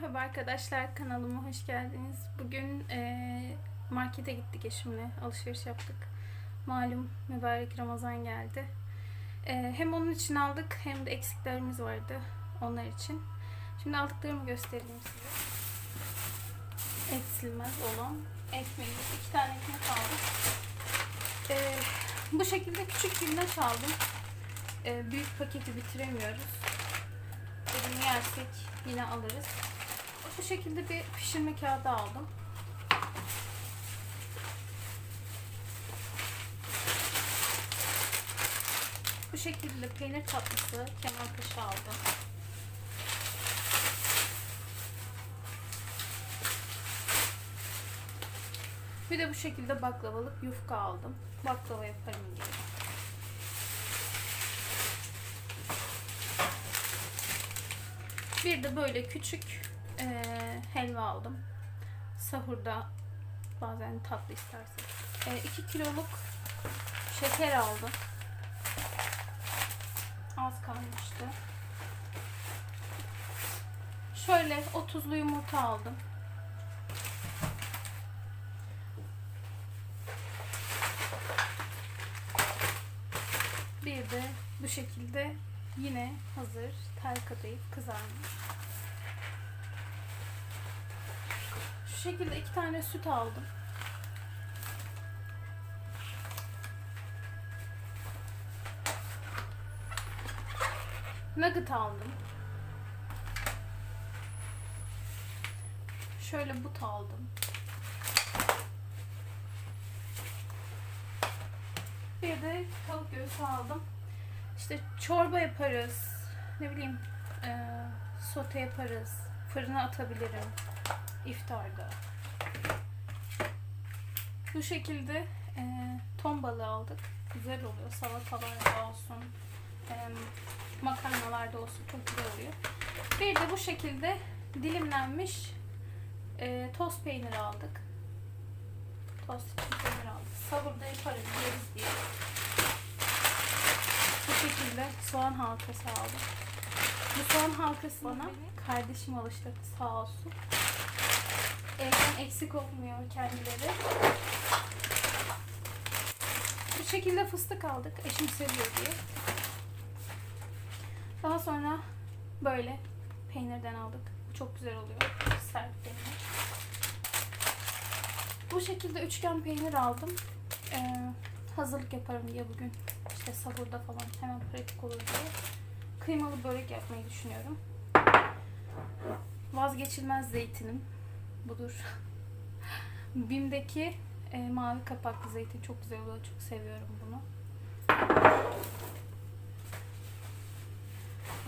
Merhaba arkadaşlar kanalıma hoş geldiniz. Bugün eee, markete gittik eşimle alışveriş yaptık. Malum mübarek Ramazan geldi. Eee, hem onun için aldık hem de eksiklerimiz vardı onlar için. Şimdi aldıklarımı göstereyim size. Eksilmez olan ekmeğimiz. iki tane ekmek aldık. Eee, bu şekilde küçük bir aldım. Eee, büyük paketi bitiremiyoruz. Dedim yersek yine alırız. Bu şekilde bir pişirme kağıdı aldım. Bu şekilde peynir tatlısı kenar kaşı aldım. Bir de bu şekilde baklavalık yufka aldım. Baklava yaparım diye. Bir de böyle küçük eee, helva aldım. Sahurda bazen tatlı isterseniz. 2 kiloluk şeker aldım. Az kalmıştı. Şöyle 30'lu yumurta aldım. Bir de bu şekilde yine hazır tel kadayıf kızarmış. Şekilde iki tane süt aldım. Nugget aldım. Şöyle but aldım. Bir de tavuk göğsü aldım. İşte çorba yaparız. Ne bileyim eee sote yaparız. Fırına atabilirim. İftarda. Bu şekilde eee, ton balığı aldık. Güzel oluyor. Salatalarda olsun. eee, makarnalarda olsun. Çok güzel oluyor. Bir de bu şekilde dilimlenmiş eee tost peyniri aldık. Tost için peynir aldık. Sahurda yaparız yeriz diye. Bu şekilde soğan halkası aldım. Bu soğan halkası bana kardeşim alıştırdı sağ olsun. Eksik olmuyor kendileri. Bu şekilde fıstık aldık. Eşim seviyor diye. Daha sonra böyle peynirden aldık. Bu çok güzel oluyor. Sert peynir. Bu şekilde üçgen peynir aldım. Ee, hazırlık yaparım diye bugün. İşte sahurda falan hemen pratik olur diye. Kıymalı börek yapmayı düşünüyorum. Vazgeçilmez zeytinim budur. Bim'deki e, mavi kapaklı zeytin çok güzel oluyor. Çok seviyorum bunu.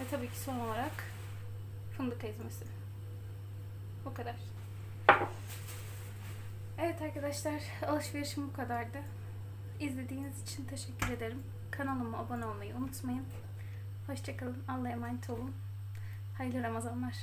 Ve tabii ki son olarak fındık ezmesi. Bu kadar. Evet arkadaşlar alışverişim bu kadardı. İzlediğiniz için teşekkür ederim. Kanalıma abone olmayı unutmayın. Hoşçakalın. Allah'a emanet olun. Hayırlı Ramazanlar.